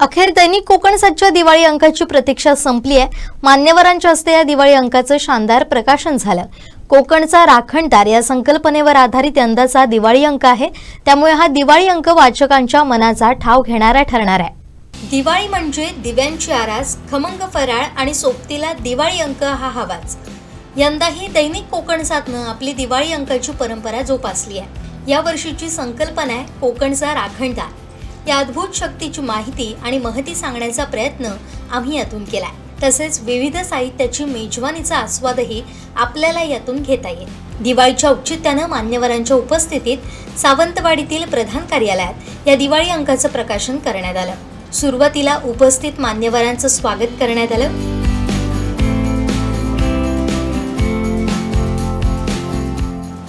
अखेर दैनिक कोकणसातच्या दिवाळी अंकाची प्रतीक्षा संपली आहे. मान्यवरांच्या हस्ते या दिवाळी अंकाचं शानदार प्रकाशन झालं. कोकणचा राखणदार या संकल्पनेवर आधारित यंदाचा दिवाळी अंक आहे. त्यामुळे हा दिवाळी अंक वाचकांच्या मनाचा ठाव घेणारा ठरणार आहे. दिवाळी म्हणजे दिव्यांची आरास खमंग फराळ आणि सोबतीला दिवाळी अंक हा हवाच. यंदाही दैनिक कोकणसातनं आपली दिवाळी अंकाची परंपरा जोपासली आहे. या वर्षीची संकल्पना आहे कोकणचा राखणदार. या अद्भुत शक्तीची माहिती आणि महती सांगण्याचा प्रयत्न आम्ही यातून केलाय. तसेच विविध साहित्याची मेजवानीचा आस्वादही आपल्याला यातून घेता येईल. दिवाळीच्या औचित्यानं मान्यवरांच्या उपस्थितीत सावंतवाडीतील प्रधान कार्यालयात या दिवाळी अंकाचं प्रकाशन करण्यात आलं. सुरुवातीला उपस्थित मान्यवरांचं स्वागत करण्यात आलं.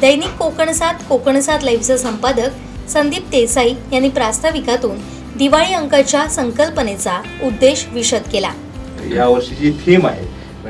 दैनिक कोकणसात कोकणसात लाईव्हचे संपादक संदीप देसाई यांनी प्रास्ताविकातून दिवाळी अंकाच्या संकल्पनेचा उद्देश विशद केला. या वर्षीची थीम आहे.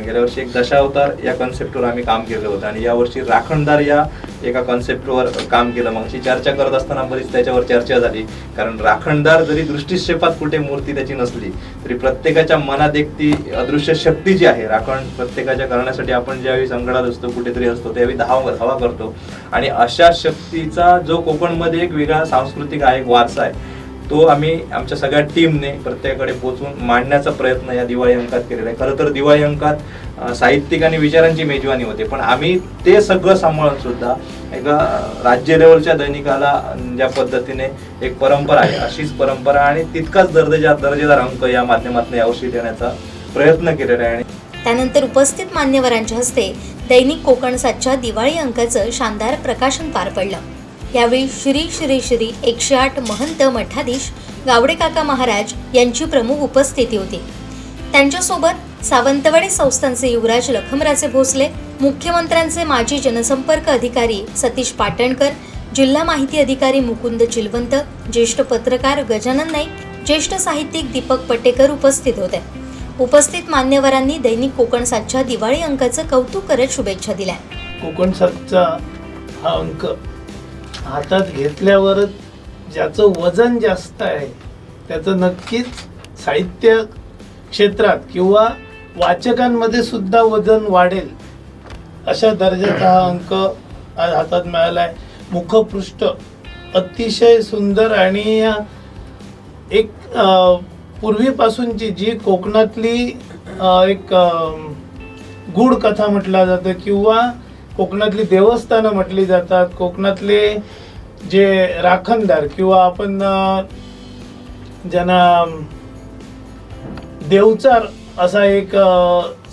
गेल्या वर्षी एक दशावतार या कॉन्सेप्टवर आम्ही काम केलं होतं आणि यावर्षी राखणदार या एका कॉन्सेप्टवर काम केलं. मग चर्चा करत असताना बरीच त्याच्यावर चर्चा झाली. कारण राखणदार जरी दृष्टिक्षेपात कुठे मूर्ती त्याची नसली तरी प्रत्येकाच्या मनात एक ती अदृश्य शक्ती जी आहे राखण प्रत्येकाच्या करण्यासाठी आपण ज्यावेळी संकटात असतो कुठेतरी असतो त्यावेळी धावा धावा करतो. आणि अशा शक्तीचा जो कोकणमध्ये एक वेगळा सांस्कृतिक आहे एक वारसा आहे तो आम्ही आमच्या सगळ्या टीमने प्रत्येकाकडे पोहोचून मांडण्याचा प्रयत्न या दिवाळी अंकात केलेला आहे. खरं तर दिवाळी अंकात साहित्यिक आणि विचारांची मेजवानी होते. पण आम्ही ते सगळं सांभाळून सुद्धा एका राज्य लेवलच्या दैनिकाला ज्या पद्धतीने एक परंपरा आहे अशीच परंपरा आणि तितकाच दर्जेदार दर्जेदार अंक या माध्यमातून यावर्षी देण्याचा प्रयत्न केलेला आहे. आणि त्यानंतर उपस्थित मान्यवरांच्या हस्ते दैनिक कोकणसातच्या दिवाळी अंकाचं शानदार प्रकाशन पार पडलं. यावेळी श्री श्री श्री एकशे आठ महंत मठाधीश गावडे काका महाराज यांची प्रमुख उपस्थिती होती. त्यांच्यासोबत सावंतवाडी संस्थांचे युवराज लखमराजे भोसले मुख्यमंत्र्यांचे माजी जनसंपर्क अधिकारी सतीश पाटणकर जिल्हा माहिती अधिकारी मुकुंद चिलवंत ज्येष्ठ पत्रकार गजानन नाईक ज्येष्ठ साहित्यिक दीपक पटेकर उपस्थित होते. उपस्थित मान्यवरांनी दैनिक कोकण सातच्या दिवाळी अंकाचं कौतुक करत शुभेच्छा दिल्या. कोकण सातचा हा अंक हातात घेतल्यावरच ज्याचं वजन जास्त आहे त्याचं नक्कीच साहित्य क्षेत्रात किंवा वाचकांमध्ये सुद्धा वजन वाढेल अशा दर्जाचा हा अंक आज हातात मिळाला आहे मुखपृष्ठ अतिशय सुंदर आणि एक पूर्वीपासूनची जी कोकणातली एक गूढ कथा म्हटलं जातं किंवा कोकणातली देवस्थानं म्हटली जातात कोकणातले जे राखणदार किंवा आपण ज्यांना देवचार असा एक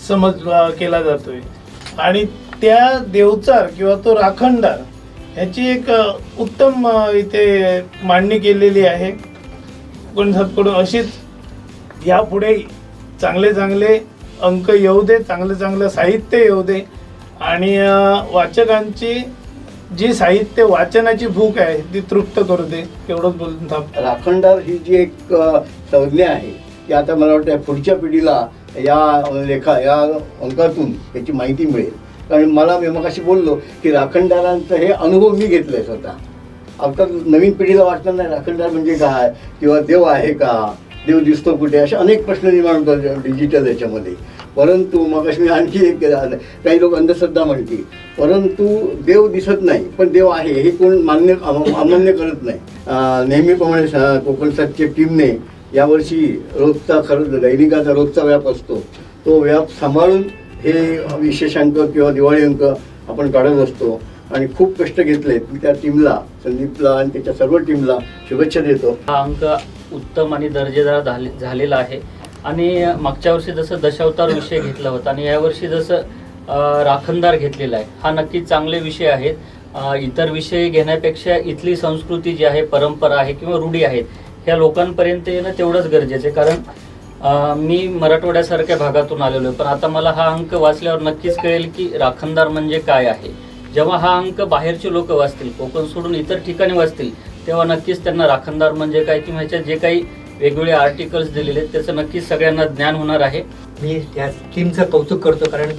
समज केला जातोय. आणि त्या देवचार किंवा तो राखणदार ह्याची एक उत्तम इथे मांडणी केलेली आहे. कोकणसातकडून अशीच यापुढे चांगले चांगले अंक येऊ दे चांगलं चांगलं साहित्य येऊ दे. आणि वाचकांची जी साहित्य वाचनाची भूक आहे ती तृप्त करू दे एवढंच बोलून राखणदार ही जी एक संज्ञा आहे ती आता मला वाटतं पुढच्या पिढीला या लेखा या अंकातून याची माहिती मिळेल. कारण मला मी मग बोललो की राखणदारांचं हे अनुभव मी घेतलाय स्वतः. आता नवीन पिढीला वाटणार नाही राखणदार म्हणजे काय? किंवा देव आहे का? देव दिसतो कुठे? असे अनेक प्रश्न निर्माण होतात डिजिटल याच्यामध्ये. परंतु मग मी आणखी एक झालं. काही लोक अंधश्रद्धा म्हणतील. परंतु देव दिसत नाही पण देव आहे हे कोण मान्य अमान्य करत नाही. नेहमीप्रमाणे कोकण सातच्या टीमने यावर्षी रोजचा खरंच दैनिकाचा रोजचा व्याप असतो. तो व्याप सांभाळून हे विशेषांक किंवा दिवाळी अंक आपण काढत असतो. आणि खूप कष्ट घेतलेत. मी त्या टीमला संदीपला आणि त्याच्या सर्व टीमला शुभेच्छा देतो. हा अंक उत्तम आणि दर्जेदार झाले- झालेला आहे. आणि मागच्या वर्षी जसं दशावतार विषय घेतला होता आणि यावर्षी जसं राखणदार घेतलेला आहे हा नक्कीच चांगले विषय आहेत. इतर विषय घेण्यापेक्षा इथली संस्कृती जी आहे परंपरा आहे किंवा रूढी आहेत ह्या लोकांपर्यंत येणं तेवढंच गरजेचं आहे. कारण मी मराठवाड्यासारख्या भागातून आलेलो आहे पण आता मला हा अंक वाचल्यावर नक्कीच कळेल की राखणदार म्हणजे काय आहे. जेव्हा हा अंक बाहेरचे लोक वाचतील कोकण सोडून इतर ठिकाणी वाचतील तेव्हा नक्कीच त्यांना राखणदार म्हणजे काय किंवा ह्याच्यात जे काही वेगवेगळे आर्टिकल्स दिलेले आहेत. त्याचं नक्कीच सगळ्यांना ज्ञान होणार आहे. मी त्या टीमचं कौतुक करतो कारण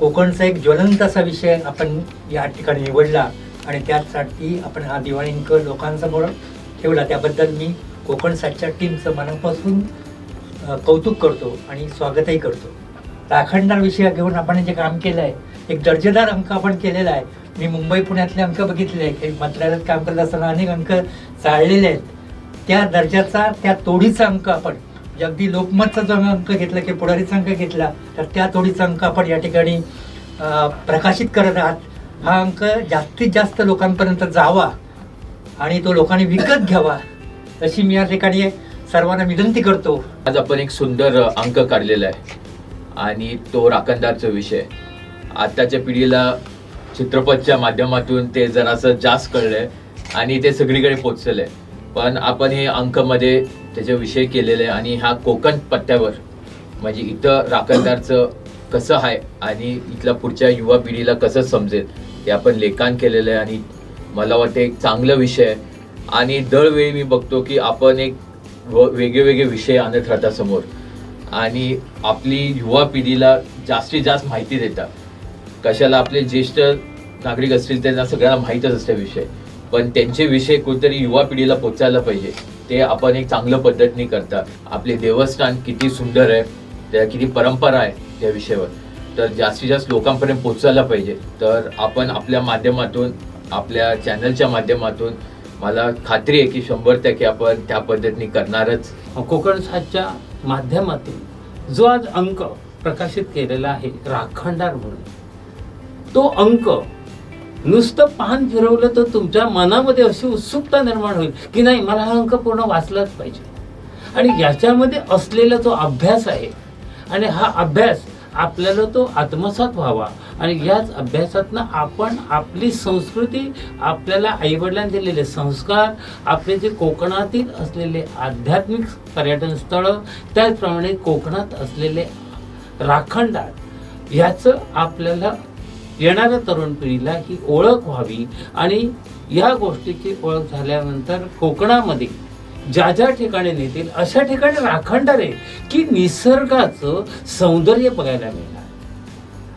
कोकणचा एक ज्वलंत असा विषय आपण या ठिकाणी निवडला आणि त्यासाठी आपण हा दिवाळी अंक लोकांसमोर ठेवला. त्याबद्दल मी कोकण सातच्या टीमचं मनापासून कौतुक करतो आणि स्वागतही करतो. राखणदार विषय घेऊन आपण जे काम केलं आहे एक दर्जेदार अंक आपण केलेला आहे. मी मुंबई पुण्यातले अंक बघितले आहे काही मंत्रालयात काम करत असताना अनेक अंक चाललेले आहेत. त्या दर्जाचा त्या तोडीचा अंक आपण जे अगदी लोकमतचा जो अंक घेतला की पुढारीचा अंक घेतला तर त्या तोडीचा अंक आपण या ठिकाणी प्रकाशित करत आहात. हा अंक जास्तीत जास्त लोकांपर्यंत जावा आणि तो लोकांनी विकत घ्यावा अशी मी या ठिकाणी सर्वांना विनंती करतो. आज आपण एक सुंदर अंक काढलेला आहे आणि तो राखणदारचा विषय आताच्या पिढीला चित्रपटच्या माध्यमातून ते जरासं जास्त कळलंय आणि ते सगळीकडे पोचलेलं आहे. पण आपण हे अंकमध्ये त्याचे विषय केलेले आहे आणि ह्या कोकण पट्ट्यावर म्हणजे इथं राखणदारचं कसं आहे आणि इथल्या पुढच्या युवा पिढीला कसं समजेल हे आपण लेखन केलेलं आहे आणि मला वाटतं एक चांगला विषय आहे. आणि दरवेळी मी बघतो की आपण एक व- वेगळे वेगळे विषय आणत राहता समोर. आणि आपली युवा पिढीला जास्तीत जास्त माहिती देतात. कशाला आपले ज्येष्ठ नागरिक असतील त्यांना सगळ्यांना माहीतच असते विषय. पण त्यांचे विषय कुठेतरी युवा पिढीला पोचायला पाहिजे. ते आपण एक चांगल्या पद्धतीने करतात. आपले देवस्थान किती सुंदर आहे त्या किती परंपरा आहे त्या विषयावर. तर जास्तीत जास्त लोकांपर्यंत पोचायला पाहिजे. तर आपण आपल्या माध्यमातून आपल्या चॅनलच्या माध्यमातून मला खात्री आहे की शंभर टक्के आपण त्या पद्धतीने करणारच. कोकण सातच्या माध्यमातून जो आज अंक प्रकाशित केलेला आहे राखणदार म्हणून तो अंक नुसतं पान फिरवलं तर तुमच्या मनामध्ये अशी उत्सुकता निर्माण होईल की नाही मला हा अंक पूर्ण वाचलाच पाहिजे. आणि याच्यामध्ये असलेला जो अभ्यास आहे आणि हा अभ्यास आपल्याला तो आत्मसात व्हावा. आणि याच अभ्यासातनं आपण आपली संस्कृती आपल्याला आईवडिलांनी दिलेले संस्कार आपले जे कोकणातील असलेले आध्यात्मिक पर्यटन स्थळं त्याचप्रमाणे कोकणात असलेले राखणदार याचं आपल्याला येणाऱ्या तरुण पिढीला ही ओळख व्हावी आणि या गोष्टीची ओळख झाल्यानंतर कोकणामध्ये ज्या ज्या ठिकाणी नेतील अशा ठिकाणी राखणदार आहे की निसर्गाचं सौंदर्य बघायला मिळणार.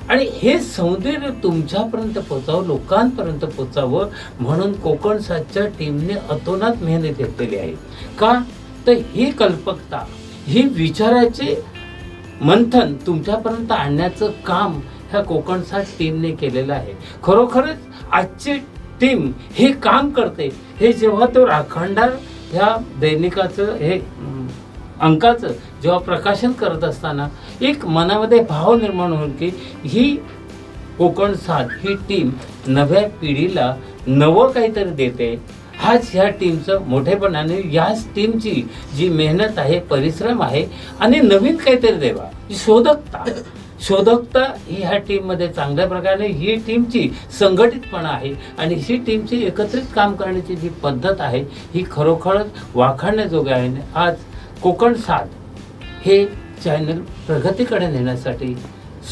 आणि हे सौंदर्य तुमच्यापर्यंत पोचावं लोकांपर्यंत पोचावं म्हणून कोकण सातच्या टीमने अतोनात मेहनत घेतलेली आहे. का? तर ही कल्पकता ही विचाराचे मंथन तुमच्यापर्यंत आणण्याचं काम ह्या कोकण सात टीमने केलेलं आहे. खरोखरच आजची टीम हे काम करते. हे जेव्हा तो राखणदार ह्या दैनिकाचं हे अंकाचं जेव्हा प्रकाशन करत असताना एक मनामध्ये भाव निर्माण होईल की ही कोकण साथ ही टीम नव्या पिढीला नवं काहीतरी देते. हाच ह्या टीमचं मोठेपणाने याच टीमची जी मेहनत आहे परिश्रम आहे आणि नवीन काहीतरी देवा. शोधकता. शोधकता ही ह्या टीममध्ये चांगल्या प्रकारे ही टीमची संघटितपणा आहे आणि ही टीमची एकत्रित काम करण्याची जी पद्धत आहे ही खरोखरच वाखाणण्याजोगे आहे. आज कोकण सात हे चॅनल प्रगतीकडे नेण्यासाठी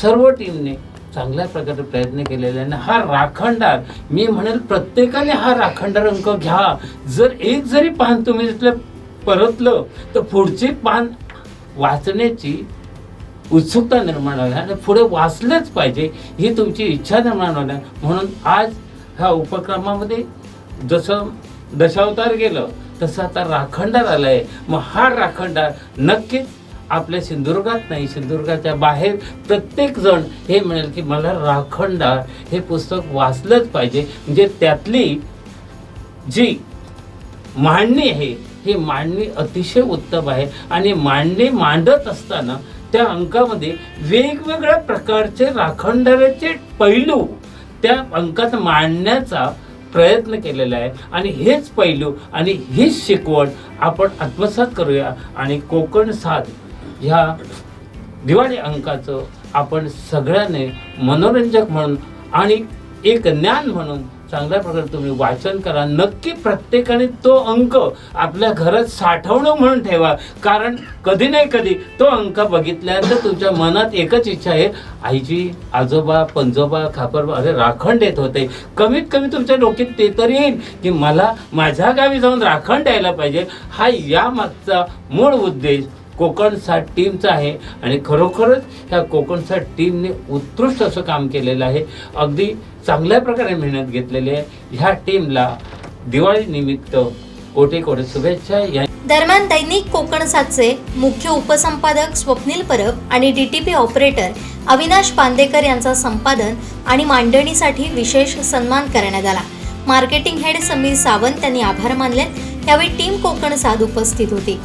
सर्व टीमने चांगल्या प्रकारे प्रयत्न केलेले आहे आणि हा राखणदार मी म्हणेल प्रत्येकाने हा राखणदार अंक घ्या. जर एक जरी पान तुम्ही तिथलं परतलं तर पुढचे पान वाचण्याची उत्सुकता निर्माण झाली आणि पुढे वाचलंच पाहिजे. ही तुमची इच्छा निर्माण होणार म्हणून आज ह्या उपक्रमामध्ये जसं दशावतार गेलं तसं आता राखणदार आलाय. मग हा राखणदार नक्कीच आपल्या सिंधुदुर्गात नाही सिंधुदुर्गाच्या बाहेर प्रत्येक जण हे म्हणेल की मला राखणदार हे पुस्तक वाचलंच पाहिजे. म्हणजे त्यातली जी मांडणी आहे ही मांडणी अतिशय उत्तम आहे. आणि मांडणी मांडत असताना त्या अंकामध्ये वेगवेगळ्या प्रकारचे राखणदाराचे पैलू त्या अंकात मांडण्याचा प्रयत्न केलेला आहे. आणि हेच पैलू आणि हीच शिकवण आपण आत्मसात करूया. आणि कोकण साथ ह्या दिवाळी अंकाचं आपण सगळ्यांनी मनोरंजक म्हणून आणि एक ज्ञान म्हणून चांगल्या प्रकारे तुम्ही वाचन करा. नक्की प्रत्येकाने तो अंक आपल्या घरात साठवणं म्हणून ठेवा. कारण कधी नाही कधी तो अंक बघितल्यानंतर तुमच्या मनात एकच इच्छा आहे आईची आजोबा पंजोबा खापरबा अरे राखण देत होते. कमीत कमी तुमच्या डोक्यात ते तरी येईल की मला माझ्या गावी जाऊन राखण द्यायला पाहिजे. हा या मागचा मूळ उद्देश कोकण साठ टीमचा आहे. आणि खरोखरच ह्या कोकण साठ टीमने उत्कृष्ट असं काम केलेलं आहे. अगदी चांगल्या प्रकारे मेहनत घेतलेली आहे. ह्या टीमला दिवाळी निमित्त कोटी कोटी शुभेच्छा. या दरम्यान दैनिक कोकण सातचे मुख्य उपसंपादक स्वप्नील परब आणि डीटीपी ऑपरेटर अविनाश पांदेकर यांचा संपादन आणि मांडणीसाठी विशेष सन्मान करण्यात आला. मार्केटिंग हेड समीर सावंत यांनी आभार मानले. यावेळी टीम कोकण साध उपस्थित होती.